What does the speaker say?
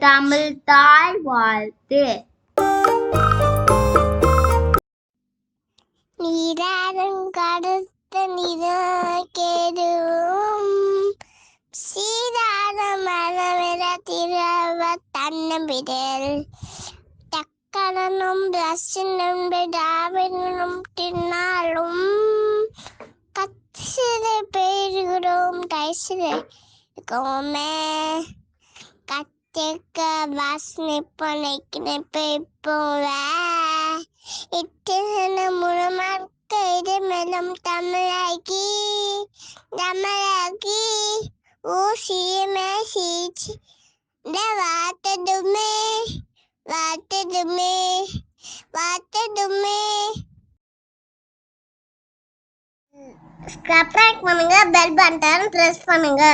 தமிழ் தாய் வாழ்த்து நீராறும் கருத்த நிறக்கேதும் சீரான மரமிட திரவ தன்னம்பிடல் தக்கடனும் ரசனும் விடாவினும் தின்னாலும். கச்சிரை பெயர்கிறோம் டைசிரை கோமே கத்திக்க வாசனை பொனைக்கினை போல இத்தனை முழமார்க்க இது மேலும் தமிழாகி தமிழாகி ஊசியுமே சீச்சு இந்த வாத்ததுமே வாத்ததுமே வாத்ததுமே சப்ஸ்கிரைப் பண்ணுங்க பெல் பட்டன் ப்ரெஸ் பண்ணுங்க